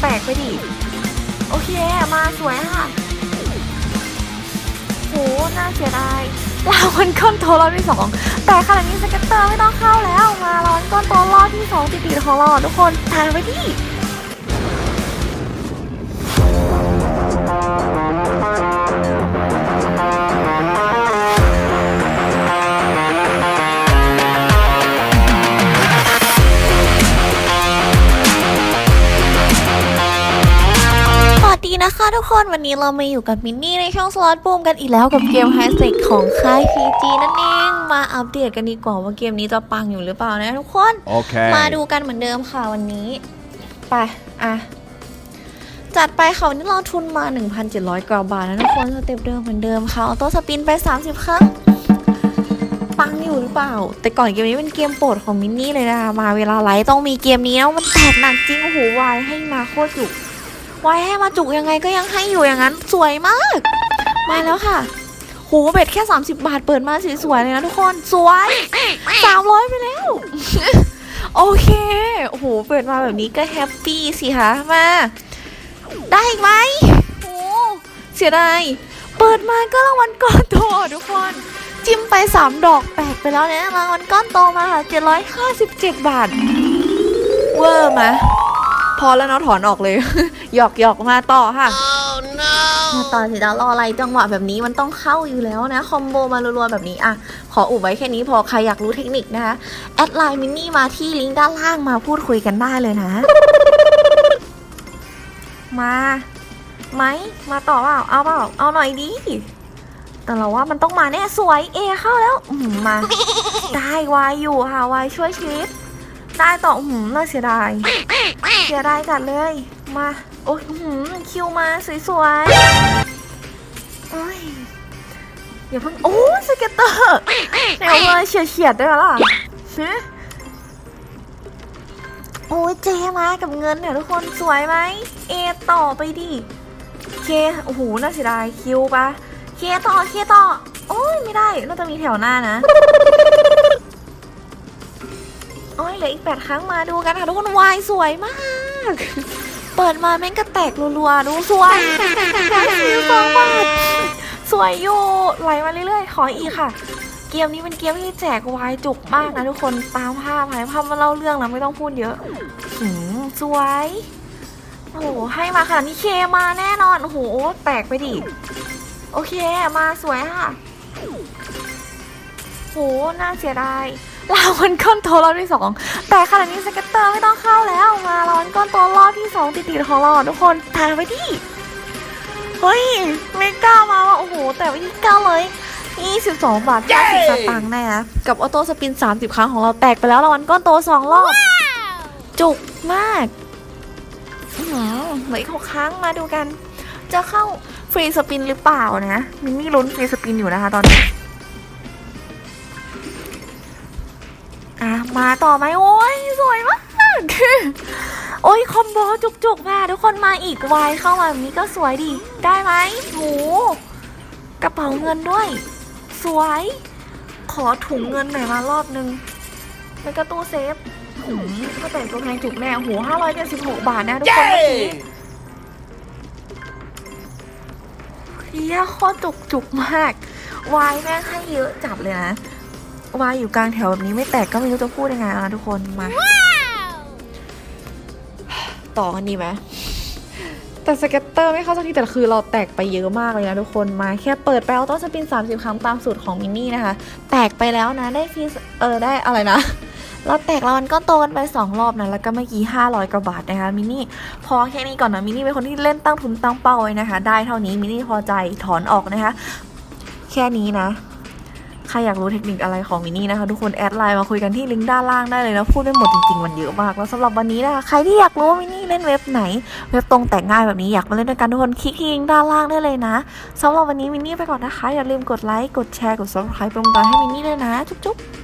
แปลกไปดิ โอเค มาสวยค่ะ โห น่าเสียดายลาวันก้อนโตรอบที่สอง แต่ขณะนี้สเก็ตเตอร์ไม่ต้องเข้าแล้ว มาลาวันก้อนโตรอบที่สองติดๆของเราทุกคนตามไปดิ นะคะทุกคนวันนี้เรามาอยู่กับมินนี่ในช่องสล็อตบูมกันอีกแล้วกับเกมไฮสเต็กของค่าย PG นั่นเองมาอัปเดตกันดีกว่าว่าเกมนี้จะปังอยู่หรือเปล่านะทุกคน Okay. มาดูกันเหมือนเดิมค่ะวันนี้ ไป อะ จัดไปค่ะวันนี้เราทุนมา 1,700กว่าบาทนะทุกคนสเต็ปเดิมเหมือนเดิมค่ะออโต้สปินไป 30 ครั้งปังอยู่หรือเปล่า แต่ก่อนเกมนี้เป็นเกมโปรดของมินนี่เลยนะคะมาเวลาไลฟ์ต้องมีเกมนี้นะมันแตกหนักจริงโอ้โหวายให้มาโคตรจุก ไวายให้มาจุกยังไงก็ยังให้อยู่อย่างนั้นสวยมาก มาแล้วค่ะโหเบ็ดแค่ 30 บาทเปิดมาสวยๆเลยนะทุกคนสวย300ไปแล้ว โอเคโอ้โหเปิดมาแบบนี้ก็แฮปปี้สิคะมา ได้อีกไหมโอ้เสียดายเปิดมาก็รางวัลก้อนโตทุกคน จิ้มไป 3 ดอกแปกไปแล้วเนี่ยรางวัลก้อนโตมาค่ะ757 บาท เวอร์ไหม พอแล้วเนาะถอนออกเลย หยอกหยอกมาต่อค่ะมาต่อสิแล้วรออะไรจังหวะแบบนี้มันต้องเข้าอยู่แล้วนะ คอมโบมารัวๆแบบนี้อะ ขออุบไว้แค่นี้พอใครอยากรู้เทคนิคนะคะ แอดไลน์มินนี่มาที่ลิงก์ด้านล่างมาพูดคุยกันได้เลยนะ มาไหมมาต่อเปล่าเอาเปล่าเอาหน่อยดิแต่เราว่ามันต้องมาแน่สวยเอเข้าแล้วอืมมาได้วายอยู่ค่ะวายช่วยชีวิต ได้ต่ออืมน่าเสียดาย เสียดายจัดเลย มา โอ้ยหือคิวมาสวยๆโอ้ยอย่าเพิ่ง โอ้สเก็ตเตอร์แนวเลยเฉียดเฉียดได้ไหมล่ะฮะโอ้ยเจมากับเงินเนี่ยทุกคนสวยไหม เอต่อไปดิ เคโอ้โหน่าเสียดายคิวปะเคต่อเคต่อ โอ้ยไม่ได้น่าจะมีแถวหน้านะ โอ้ยเหลืออีกแปดครั้งมาดูกันค่ะทุกคนวายสวยมาก เปิดมาแม่งก็แตกรัวๆดูสวยฟิวสองบาทสวยอยู่ไหลมาเรื่อยๆ ขออีกค่ะ เกมนี้เป็นเกมที่แจกวายจุกมากนะทุกคนตามภาพภายภาพมาเล่าเรื่องแล้วไม่ต้องพูดเยอะหืมสวยโอ้โหให้มาขนาดนี้เคมาแน่นอนโอ้โหแตกไปดิโอเคมาสวยค่ะโหน่าเสียดาย ลาวันก้อนโตรอบที่สองแต่ขณะนี้สเก็ตเตอร์ไม่ต้องเข้าแล้วมาลาวันก้อนโตรอบที่สองติดๆของเราทุกคนทานไปดิเฮ้ยเมกามาว่ะโอ้โห แต่ไปที่เก้าเลย22 บาท 50 สตางค์น่นะกับออโต้สปิน 30 ครั้งของเราแตกไปแล้วรางวัลก้อนโตสองรอบ จุกมากเหลืออีกหกครั้งมาดูกัน จะเข้าฟรีสปินหรือเปล่านะมินนี่ลุ้นฟรีสปินอยู่นะคะตอนนี้ อะมาต่อไหมโอ้ยสวยมาก โอ้ยคอมโบจุกๆมาทุกคนมาอีกวายเข้ามาแบบนี้ก็สวยดี ได้ไหมโหกระเป๋าเงินด้วย สวย ขอถุงเงินหน่อยมารอบนึงแล้วก็ตู้เซฟหืมก็แต่งตัวแพงจุกแน่โหห้าร้อยเจ็ดสิบหกบาทนะทุกคนเมื่อกี้เฮียโคตรจุกจุกๆมาก วายแม่งให้เยอะจัดเลยนะ วายอยู่กลางแถวแบบนี้ไม่แตกก็ไม่รู้จะพูดยังไงแล้วนะทุกคนมา ต่อกันดีไหมแต่สเก็ตเตอร์ไม่เข้าสักทีแต่คือเราแตกไปเยอะมากเลยนะทุกคนมาแค่เปิดไปเอาต้นสปิน 30 ครั้งตามสูตรของมินนี่นะคะ แตกไปแล้วนะได้ฟีเออได้อะไรนะเราแตกแล้วมันก็โตกันไปสองรอบนะแล้วก็เมื่อกี้ 500 กว่าบาทนะคะมินนี่พอแค่นี้ก่อนนะมินนี่เป็นคนที่เล่นตั้งทุนตั้งเป้าไว้นะคะ ได้เท่านี้มินนี่พอใจถอนออกนะคะ แค่นี้นะ ใครอยากรู้เทคนิคอะไรของมินนี่นะคะ ทุกคนแอดไลน์มาคุยกันที่ลิงก์ด้านล่างได้เลยนะพูดไม่หมดจริงๆมันเยอะมาก แล้วสำหรับวันนี้นะคะใครที่อยากรู้ว่ามินนี่เล่นเว็บไหน เว็บตรงแต่ง่ายแบบนี้อยากมาเล่นด้วยกันทุกคนคลิกที่ลิงก์ด้านล่างได้เลยนะสำหรับวันนี้มินนี่ไปก่อนนะคะ อย่าลืมกดไลค์กดแชร์กด subscribe เป็นกำลังใจให้มินนี่ด้วยนะจุ๊บๆ